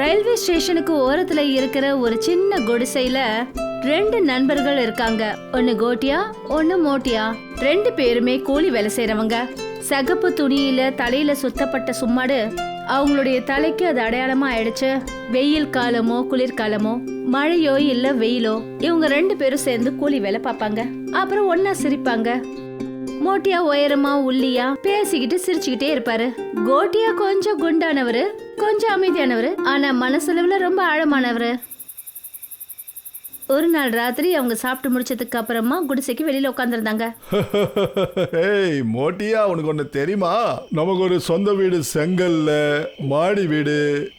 Railway ஸ்டேஷனுக்கு ஓரத்துல இருக்கிற ஒரு சின்ன குடிசையில ரெண்டு நண்பர்கள் இருக்காங்க. ஒன்னு கோட்டியா ஒன்னு மோட்டியா. ரெண்டு பேருமே கூலி வேலை செய்யறவங்க சகப்பு துணியில தலையில சுத்தப்பட்ட சும்மாடு அவங்களுடைய தலைக்கு அது அடையாளமா ஆயிடுச்சு. வெயில் காலமோ குளிர்காலமோ மழையோ இல்ல வெயிலோ இவங்க ரெண்டு பேரும் சேர்ந்து கூலி வேலை பார்ப்பாங்க. அப்புறம் ஒன்னா சிரிப்பாங்க. மோட்டியா உயரமா உள்ளியா பேசிக்கிட்டு சிரிச்சுக்கிட்டே இருப்பாரு. கோட்டியா கொஞ்சம் குண்டானவரு கொஞ்சம் அமைதியானவரு ஆனா மனசளவுல ரொம்ப ஆழமானவரு. ஒரு நாள் ராத்திரி அவங்க சாப்பிட்டு முடிச்சதுக்கு அப்புறமா குடிசைக்கு வெளியில உட்காந்துருந்தாங்க ஏய் மோட்டியா உனக்கு ஒன்று தெரியுமா? நமக்கு ஒரு சொந்த வீடு செங்கல்ல மாடி வீடு.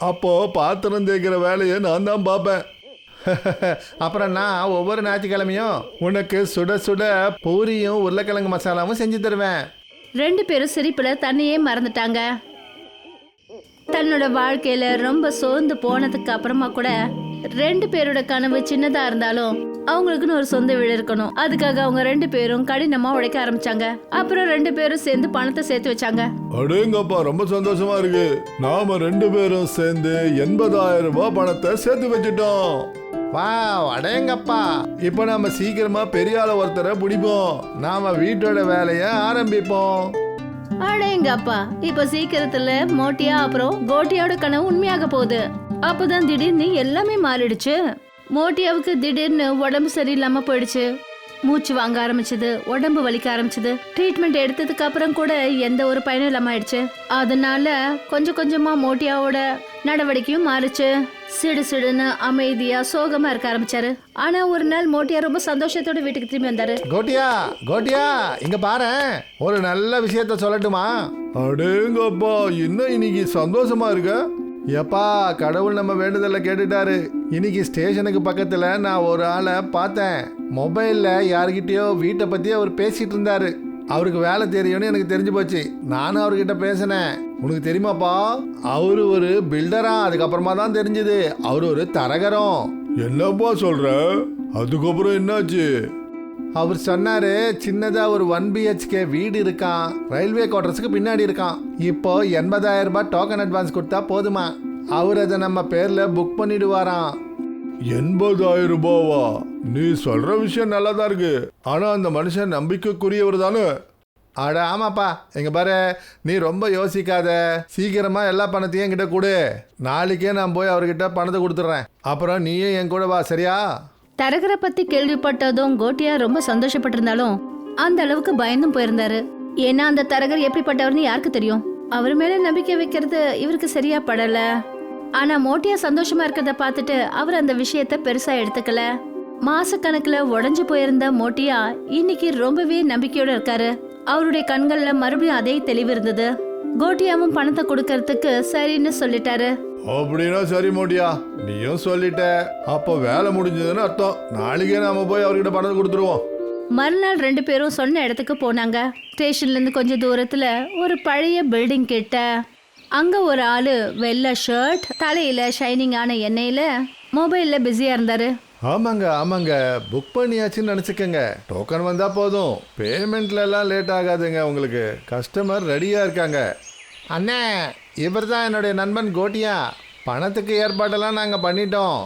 அப்போ பாத்திரம் தேய்க்கிற வேலையை நான் தான் பார்ப்பேன். அப்புறம் நான் ஒவ்வொரு ஞாயிற்றுக்கிழமையும் உனக்கு சுட சுட பூரியும் உருளைக்கிழங்கு மசாலாவும் செஞ்சு தருவேன். ரெண்டு பேரும் சிரிப்புல தன்னையே மறந்துட்டாங்க. தன்னோட வாழ்க்கையில ரொம்ப சோர்ந்து போனதுக்கு அப்புறமா கூட ரெண்டு பேரோட கனவு சின்னதா இருந்தாலும் அவங்களுக்குன்னு ஒரு சொந்த வீடு இருக்கணும். அதுக்காக அவங்க ரெண்டு பேரும் கடினமா உழைக்க ஆரம்பிச்சாங்க. அப்புறம் ரெண்டு பேரும் சேர்ந்து பணத்தை சேர்த்து வச்சாங்க. அடேங்கப்பா ரொம்ப சந்தோஷமா இருக்கு. நாம ரெண்டு பேரும் சேர்ந்து எண்பதாயிரம் ரூபாய் பணத்தை சேர்த்து வச்சுட்டோம். வா அடேங்கப்பா. இப்போ நாம சீக்கிரமா பெரியால ஒருத்தரை பிடிப்போம். நாம வீட்டோட வேலையை ஆரம்பிப்போம். அடேங்கப்பா இப்ப சீக்கிரத்துல மோட்டியா அப்புறம் கோட்டியோட கனவு உண்மையாக போகுது. அப்பதான் திடீர்னு எல்லாமே மாறிடுச்சு. மோட்டியாவுக்கு திடீர்னு உடம்பு சரியில்லாம போயிடுச்சு. மூச்சு வாங்க ஆரம்பிச்சது உடம்பு வலிக்க ஆரம்பிச்சது. ட்ரீட்மெண்ட் எடுத்ததுக்கு அப்புறம் கூட எந்த ஒரு பயனும் இல்லாம ஆயிடுச்சு. அதனால கொஞ்சம் கொஞ்சமா மோட்டியாவோட நடவடிக்கையும் மாறுச்சு. சிடு சிடுன்னு அமைதியா சோகமா இருக்க ஆரம்பிச்சாரு. ஆனா ஒரு நாள் மோட்டியா ரொம்ப சந்தோஷத்தோட வீட்டுக்கு திரும்பி வந்தாரு. கோட்டியா கோட்டியா இங்க பாரு. ஒரு நல்ல விஷயத்த சொல்லட்டுமா? அடேங்கப்பா இன்னும் இன்னைக்கு சந்தோஷமா இருக்க? எப்பா கடவுள் நம்ம வேண்டுதலை கேட்டுட்டாரு. இன்னைக்கு ஸ்டேஷனுக்கு பக்கத்தில் நான் ஒரு ஆளை பார்த்தேன். மொபைலில் யாருக்கிட்டேயோ வீட்டை பற்றி அவர் பேசிகிட்டு இருந்தாரு. அவருக்கு வேலை தெரியும்னு எனக்கு தெரிஞ்சு போச்சு. நானும் அவர்கிட்ட பேசினேன். உனக்கு தெரியுமாப்பா? அவர் ஒரு பில்டரா அதுக்கப்புறமா தான் தெரிஞ்சது. அவர் ஒரு தரகரம். என்னப்பா சொல்ற? அதுக்கப்புறம் என்னாச்சு? அவர் சொன்னாரு சின்னதா ஒரு ஒன் பிஹெச்கே வீடு இருக்கான் ரயில்வே குவார்டர்ஸ்க்கு பின்னாடி இருக்கான் இப்போ எண்பதாயிரம் ரூபாய் டோக்கன் அட்வான்ஸ் கொடுத்தா போதுமா? அவர் அதை நம்ம பேர்ல புக் பண்ணிடுவாராம். எண்பதாயிரம் ரூபாவா? நீ சொல்ற விஷயம் நல்லா தான் இருக்கு. ஆனா அந்த மனுஷன் நம்பிக்கைக்குரியவர் தானே? அட ஆமாப்பா. எங்க பாரு நீ ரொம்ப யோசிக்காத. சீக்கிரமா எல்லா பணத்தையும் என்கிட்ட கொடு. நாளைக்கே நான் போய் அவர்கிட்ட பணத்தை கொடுத்துட்றேன். அப்புறம் நீயும் என் கூட வா சரியா? தரகரை பத்தி கேள்விப்பட்டதும் கோட்டியா ரொம்ப சந்தோஷப்பட்டிருந்தாலும் அந்த அளவுக்கு பயந்தும் போயிருந்தாரு. ஏன்னா அந்த தரகர் எப்படிப்பட்டவர்னு யாருக்கு தெரியும்? அவர் மேல நம்பிக்கை வைக்கிறது இவருக்கு சரியா படல. ஆனா மோட்டியா சந்தோஷமா இருக்கிறத பார்த்துட்டு அவர் அந்த விஷயத்த பெருசா எடுத்துக்கல. மாசக்கணக்குல உடஞ்சு போயிருந்த மோட்டியா இன்னைக்கு ரொம்பவே நம்பிக்கையோட இருக்காரு. அவருடைய கண்கள்ல மறுபடியும் அதே தெளிவு இருந்தது. கோட்டியாவும் பணத்தை கொடுக்கறதுக்கு சரின்னு சொல்லிட்டாரு. அப்படின்னா சரி மோட்டியா. நீயும் சொல்லிட்ட. அப்போ வேலை முடிஞ்சதுன்னு அர்த்தம். நாளைக்கே நாம போய் அவர்கிட்ட பணத்தை கொடுத்துருவோம். மறுநாள் ரெண்டு பேரும் சொன்ன இடத்துக்கு போனாங்க. ஸ்டேஷன்ல இருந்து கொஞ்சம் தூரத்துல ஒரு பழைய பில்டிங் கிட்ட. அங்க ஒரு ஆளு வெள்ளை ஷர்ட் தலையில ஷைனிங் ஆன எண்ணெயில மொபைல்ல பிஸியா இருந்தாரு. ஆமாங்க ஆமாங்க. புக் பண்ணியாச்சுன்னு நினச்சிக்கங்க. டோக்கன் வந்தால் போதும். பேமெண்ட்ல எல்லாம் லேட் ஆகாதுங்க உங்களுக்கு. கஸ்டமர் ரெடியாக இருக்காங்க. அண்ணே இவர் தான் என்னுடைய நண்பன் கோட்டியா. பணத்துக்கு ஏற்பாடெல்லாம் நாங்கள் பண்ணிட்டோம்.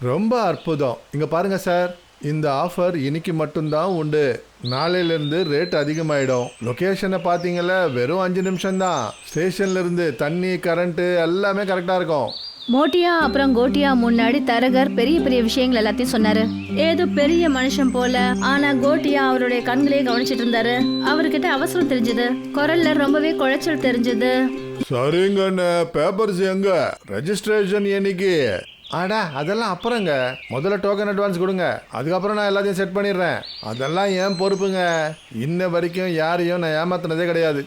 ரொம்ப அற்புதம். இங்கே பாருங்கள் சார் இந்த ஆஃபர் இன்னைக்கு மட்டும்தான் உண்டு. நாளையிலேருந்து ரேட் அதிகமாயிடும். லொக்கேஷனை பார்த்தீங்கல்ல வெறும் அஞ்சு நிமிஷம்தான். ஸ்டேஷன்லேருந்து தண்ணி கரண்ட்டு எல்லாமே கரெக்டாக இருக்கும். மோட்டியா அப்புறம் கோட்டியா முன்னாடி தரகர் பெரிய பெரிய விஷயங்கள் எல்லாத்தையும் சொன்னாரு. ஏதோ பெரிய மனுஷன் போல ஆனா கோட்டியா அவருடைய கண்களே கவனிச்சிட்டு இருந்தாரு. அவர்கிட்ட அவசரம் தெரிஞ்சது. குரல்ல ரொம்பவே குழைச்சல் தெரிஞ்சது. சரிங்க அண்ணே பேப்பர்ஸ் எங்க? ரெஜிஸ்ட்ரேஷன் என்னைக்கு? அடா அதெல்லாம் அப்புறங்க. முதல்ல டோக்கன் அட்வான்ஸ் கொடுங்க. அதுக்கப்புறம் நான் எல்லாத்தையும் செட் பண்ணிடுறேன். அதெல்லாம் ஏன் பொறுப்புங்க? இன்ன வரைக்கும் யாரையும் நான் ஏமாத்தினதே கிடையாது.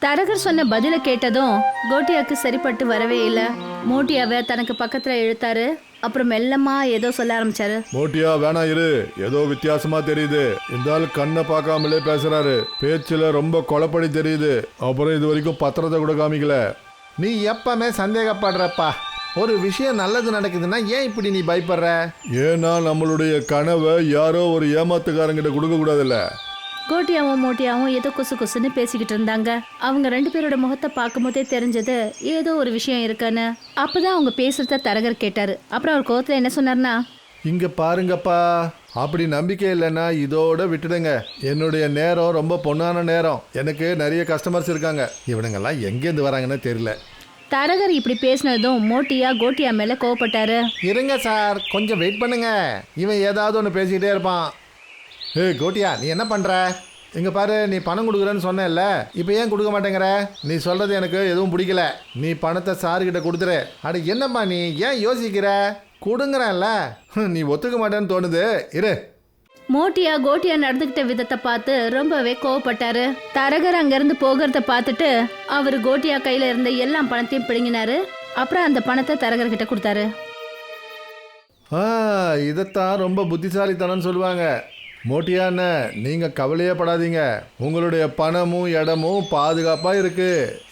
தரகர் சொன்ன பதில கேட்டதும் கோட்டியாக்கு சரிப்பட்டு வரவே இல்ல. மோட்டியாவை தனக்கு பக்கத்துல இழுத்தாரு. அப்புறம் மெல்லமா ஏதோ சொல்ல ஆரம்பிச்சாரு. மோட்டியா வேணாம் இரு. ஏதோ வித்தியாசமா தெரியுது. இந்த ஆள் கண்ணை பார்க்காமலே பேசுறாரு. பேச்சுல ரொம்ப கொலப்படி தெரியுது. அப்புறம் இது வரைக்கும் பத்திரத்தை கூட காமிக்கல. நீ எப்பவுமே சந்தேகப்படுறப்பா. ஒரு விஷயம் நல்லது நடக்குதுன்னா ஏன் இப்படி நீ பயப்படுற? ஏன்னா நம்மளுடைய கனவை யாரோ ஒரு ஏமாத்துக்காரங்கிட்ட கொடுக்க கூடாதுல்ல கோட்டியாவும் மோட்டியாவும் ஏதோ குசு குசுன்னு பேசிக்கிட்டு இருந்தாங்க. அவங்க ரெண்டு பேரோட முகத்தை பார்க்கும்போதே தெரிஞ்சது ஏதோ ஒரு விஷயம் இருக்குன்னு. அப்பதான் அவங்க பேசுறத தரகர் கேட்டாரு. அப்புறம் அவர் கோவத்துல என்ன சொன்னார்னா இங்க பாருங்கப்பா. அப்படி நம்பிக்கை இல்லைன்னா இதோட விட்டுடுங்க. என்னுடைய நேரம் ரொம்ப பொன்னான நேரம். எனக்கு நிறைய கஸ்டமர்ஸ் இருக்காங்க. இவனுங்கெல்லாம் எங்கேருந்து வராங்கன்னு தெரியல. தரகர் இப்படி பேசினதும் மோட்டியா கோட்டியா மேல கோவப்பட்டாரு. இருங்க சார். கொஞ்சம் வெயிட் பண்ணுங்க. இவன் ஏதாவது ஒன்று பேசிக்கிட்டே இருப்பான். ஏய் கோட்டியா நீ என்ன பண்ற? இங்க பாரு நீ பணம் கொடுக்குறேன்னு சொன்னேல்ல இப்போ ஏன் கொடுக்க மாட்டேங்கிற? நீ சொல்றது எனக்கு எதுவும் பிடிக்கல. நீ பணத்தை சாருக்கிட்ட கொடுத்துரு. அட என்னம்மா நீ? ஏன் யோசிக்கிற? கொடுங்குறேன்ல. நீ ஒத்துக்க மாட்டேன்னு தோணுது. இரு. மோட்டியா கோட்டியா நடந்துக்கிட்ட விதத்தை பார்த்து ரொம்பவே கோவப்பட்டாரு. தரகர் அங்கிருந்து போகிறத பார்த்துட்டு அவர் கோட்டியா கையில இருந்த எல்லா பணத்தையும் பிடுங்கினாரு. அப்புறம் அந்த பணத்தை தரகர் கிட்ட கொடுத்தாரு. ஆ இதைத்தான் ரொம்ப புத்திசாலித்தனம்னு சொல்லுவாங்க. மோட்டியான நீங்கள் கவலையே படாதீங்க. உங்களுடைய பணமும் இடமும் பாதுகாப்பாக இருக்கு.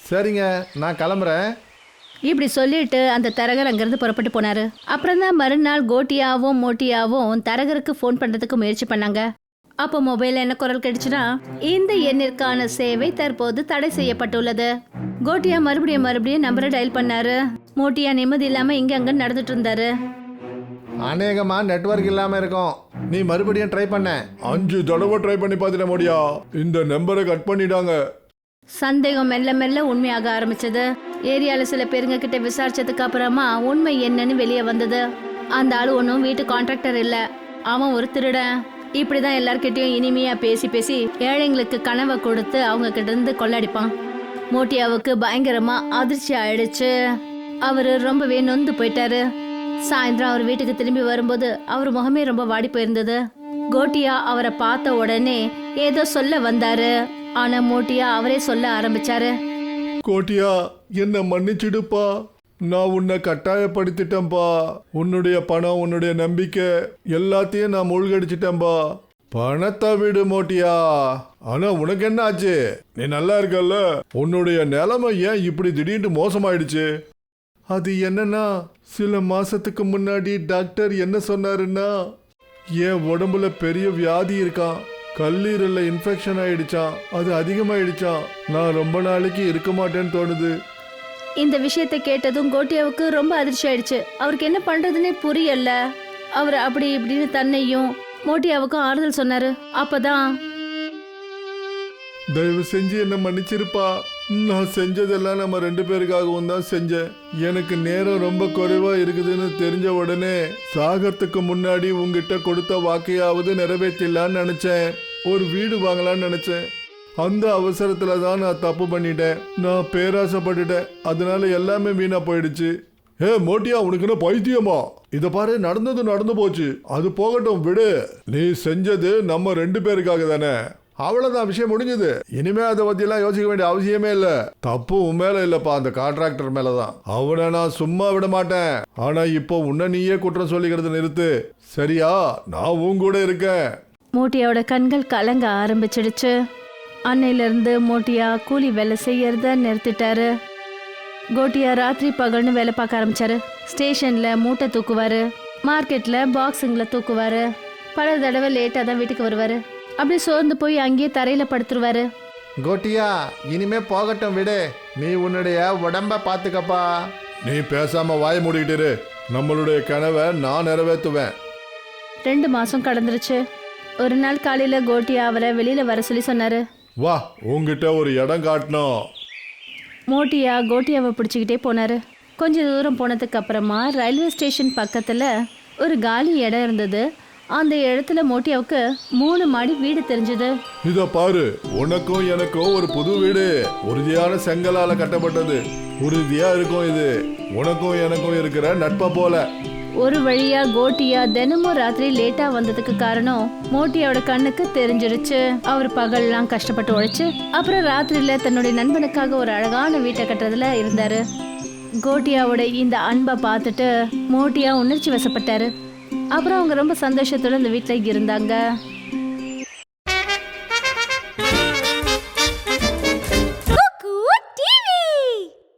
சரிங்க நான் கிளம்புறேன். இப்படி சொல்லிட்டு அந்த தரகர் அங்கிருந்து புறப்பட்டு போனாரு. அப்புறம் தான் மறுநாள் கோட்டியாவும் மோட்டியாவும் தரகருக்கு ஃபோன் பண்றதுக்கு முயற்சி பண்ணாங்க. அப்போ மொபைல்ல என்ன குரல் கிடைச்சுன்னா இந்த எண்ணிற்கான சேவை தற்போது தடை செய்யப்பட்டுள்ளது. கோட்டியா மறுபடியும் மறுபடியும் நம்பரை டயல் பண்ணாரு. மோட்டியா நிம்மதி இல்லாம இங்க அங்க நடந்துட்டு இருந்தாரு. அநேகமாக நெட்வொர்க் இல்லாமல் இருக்கும். நீ மறுபடியும் ட்ரை பண்ண. அஞ்சு தடவை ட்ரை பண்ணி பார்த்துட்டேன் மோடியா. இந்த நம்பரை கட் பண்ணிட்டாங்க. சந்தேகம் மெல்ல மெல்ல உண்மையாக ஆரம்பிச்சது. ஏரியால சில பேருங்க கிட்ட விசாரிச்சதுக்கு அப்புறமா உண்மை என்னன்னு வெளியே வந்தது. அந்த ஆளு ஒன்றும் வீட்டு கான்ட்ராக்டர் இல்ல. அவன் ஒரு திருடன். இப்படிதான் எல்லார்கிட்டயும் இனிமையா பேசி பேசி ஏழைங்களுக்கு கனவை கொடுத்து அவங்க கிட்ட இருந்து கொள்ளடிப்பான். மோட்டியாவுக்கு பயங்கரமா அதிர்ச்சி ஆயிடுச்சு. அவரு ரொம்பவே நொந்து போயிட்டாரு. சாயந்தரம் அவர் வீட்டுக்கு திரும்பி வரும்போது அவர் முகமே ரொம்ப வாடி போயிருந்தது. கோட்டியா அவரை பார்த்த உடனே ஏதோ சொல்ல வந்தாரு. ஆனா மோட்டியா அவரே சொல்ல ஆரம்பிச்சாரு. கோட்டியா என்ன மன்னிச்சிடுப்பா. நான் உன்னை கட்டாயப்படுத்திட்டேன்பா. உன்னுடைய பணம் உன்னுடைய நம்பிக்கை எல்லாத்தையும் நான் மூழ்கடிச்சிட்டேன்பா. பணத்தை விடு மோட்டியா. ஆனா உனக்கு என்ன ஆச்சு நீ நல்லா இருக்கல்ல? உன்னுடைய நிலைமை ஏன் இப்படி திடீர்னு மோசமாயிடுச்சு? அது என்னன்னா சில மாசத்துக்கு முன்னாடி டாக்டர் என்ன சொன்னாருன்னா என் உடம்புல பெரிய வியாதி இருக்கான். கல்லீரல்ல இன்ஃபெக்ஷன் ஆயிடுச்சான் அது அதிகமாயிடுச்சான் நான் ரொம்ப நாளைக்கு இருக்க மாட்டேன்னு தோணுது. இந்த விஷயத்தை கேட்டதும் கோட்டியாவுக்கு ரொம்ப அதிர்ச்சி ஆயிடுச்சு. அவருக்கு என்ன பண்றதுன்னே புரியல. அவர் அப்படி இப்படின்னு தன்னையும் மோட்டியாவுக்கும் ஆறுதல் சொன்னாரு. அப்பதான் தயவு செஞ்சு என்ன மன்னிச்சிருப்பா. நான் செஞ்சதெல்லாம் நம்ம ரெண்டு பேருக்காகவும் தான் செஞ்சேன். எனக்கு நேரம் ரொம்ப குறைவா இருக்குதுன்னு தெரிஞ்ச உடனே சாகறதுக்கு முன்னாடி உங்ககிட்ட கொடுத்த வாக்கையாவது நிறைவேற்றலான்னு நினைச்சேன். ஒரு வீடு வாங்கலாம்னு நினைச்சேன். அந்த அவசரத்துல தான் நான் தப்பு பண்ணிட்டேன். நான் பேராசைப்பட்டுட்டேன். அதனால எல்லாமே வீணா போயிடுச்சு. ஏ மோட்டியா உனக்கு என்ன பைத்தியமா? இத பாரு நடந்தது நடந்து போச்சு. அது போகட்டும் விடு. நீ செஞ்சது நம்ம ரெண்டு பேருக்காக தானே. அவ்வளவுதான் விஷயம் முடிஞ்சது. இனிமே அதை பத்தி எல்லாம் யோசிக்க வேண்டிய அவசியமே இல்ல. தப்பு உன் மேல இல்லப்பா அந்த கான்ட்ராக்டர் மேலதான். அவனை நான் சும்மா விட மாட்டேன். ஆனா இப்போ உன்னை நீயே குற்றம் சொல்லிக்கிறது நிறுத்து. சரியா? நான் உன் கூட இருக்கேன். மூட்டியாவோட கண்கள் கலங்க ஆரம்பிச்சிடுச்சு. அன்னையிலிருந்து மூட்டியா கூலி வேலை செய்யறத நிறுத்திட்டாரு. கோட்டியா ராத்திரி பகல்னு வேலை பார்க்க ஆரம்பிச்சாரு. ஸ்டேஷன்ல மூட்டை தூக்குவாரு. மார்க்கெட்ல பாக்ஸுங்களை தூக்குவாரு. பல தடவை லேட்டாக தான் வீட்டுக்கு வருவாரு. அப்படியே சோர்ந்து போய் அங்கேயே தரையில படுத்துருவாரு. கோட்டியா இனிமே போகட்டும் விடு. நீ உன்னுடைய உடம்ப பார்த்துக்கப்பா நீ பேசாம வாய மூடிக்கிட்டு இரு. நம்மளுடைய கனவை நான் நிறைவேற்றுவேன். ரெண்டு மாசம் கடந்துருச்சு. ஒரு நாள் காலையில கோட்டியா அவரை வெளியில வர சொல்லி சொன்னாரு. வா உங்ககிட்ட ஒரு இடம் காட்டணும். மோட்டியா கோட்டியாவை பிடிச்சிக்கிட்டே போனாரு. கொஞ்ச தூரம் போனதுக்கு அப்புறமா ரயில்வே ஸ்டேஷன் பக்கத்துல ஒரு காலி இடம் இருந்தது. அந்த இடத்துல மோட்டியாவுக்கு மூணு மாடி வீடு தெரிஞ்சது. இத பாரு உனக்கும் எனக்கும் ஒரு புது வீடு. உறுதியான செங்கலால கட்டப்பட்டது. உறுதியா இருக்கும் இது. உனக்கும் எனக்கும் இருக்கிற நட்பை போல. ஒரு வழியா கோட்டியா தினமும் ராத்திரி லேட்டா வந்ததுக்கு காரணம் மோட்டியாவோட கண்ணுக்கு தெரிஞ்சிருச்சு. அவர் பகல்லாம் கஷ்டப்பட்டு உழைச்சு அப்புறம் ராத்திரியில தன்னுடைய நண்பனுக்காக ஒரு அழகான வீட்டை கட்டுறதுல இருந்தாரு. கோட்டியாவோட இந்த அன்பை பார்த்துட்டு மோட்டியா உணர்ச்சி வசப்பட்டாரு. அப்புறம் அவங்க ரொம்ப சந்தோஷத்தோட இந்த வீட்டில் இருந்தாங்க.